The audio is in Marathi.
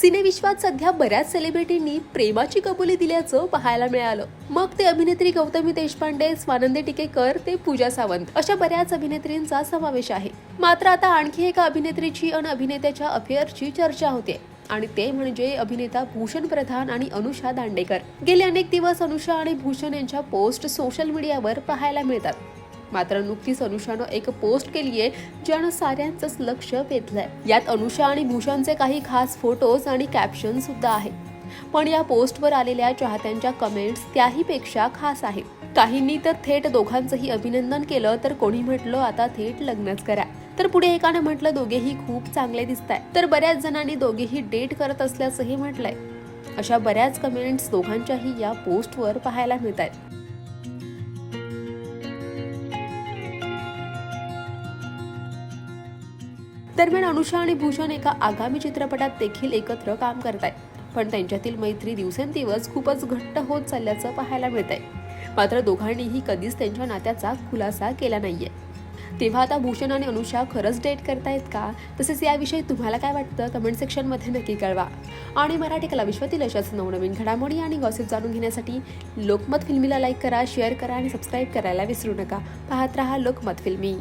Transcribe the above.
सिनेविश्वात सध्या बऱ्याच सेलिब्रिटींनी प्रेमाची कबुली दिल्याचं पाहायला मिळालं. मग ते अभिनेत्री गौतमी देशपांडे स्वानंदी टिकेकर ते पूजा सावंत अशा बऱ्याच अभिनेत्रींचा समावेश आहे. मात्र आता आणखी एका अभिनेत्रीची आणि अभिनेत्याच्या अफेअरची चर्चा होते आणि ते म्हणजे अभिनेता भूषण प्रधान आणि अनुषा दांडेकर. गेले अनेक दिवस अनुषा आणि भूषण यांच्या पोस्ट सोशल मीडियावर पाहायला मिळतात. मात्र नुकतीच अनुषानं एक पोस्ट केली आहे ज्यानं साऱ्यांचंच लक्ष वेधलंय. यात अनुषा आणि भूषणचे काही खास फोटोज आणि कॅप्शन सुद्धा आहेत. पण या पोस्टवर आलेल्या चाहत्यांच्या कमेंट्स त्याही पेक्षा खास आहेत. काहींनी तर थेट दोघांचंही अभिनंदन केलं तर कोणी म्हटलं आता थेट लग्नच करा. तर पुढे एकानं म्हटलं दोघेही खूप चांगले दिसत तर बऱ्याच जणांनी दोघेही डेट करत असल्याचंही म्हटलंय. अशा बऱ्याच कमेंट्स दोघांच्याही या पोस्टवर पाहायला मिळत आहेत दरम्यान अनुषा आणि भूषण एका आगामी चित्रपटात देखील एकत्र काम करत आहेत पण त्यांच्यातील मैत्री दिवसेंदिवस खूपच घट्ट होत चालल्याचं पाहायला मिळत आहे मात्र दोघांनीही कधीच त्यांच्या नात्याचा खुलासा केला नाहीये. तेव्हा आता भूषण आणि अनुषा खरंच डेट करतायत का? तसेच याविषयी तुम्हाला काय वाटतं? कमेंट सेक्शनमध्ये नक्की कळवा. आणि मराठी कला विश्वातील अशाच नवनवीन घडामोडी आणि गॉसिप जाणून घेण्यासाठी लोकमत फिल्मीला लाईक करा शेअर करा आणि सबस्क्राईब करायला विसरू नका. पाहत रहा लोकमत फिल्मी.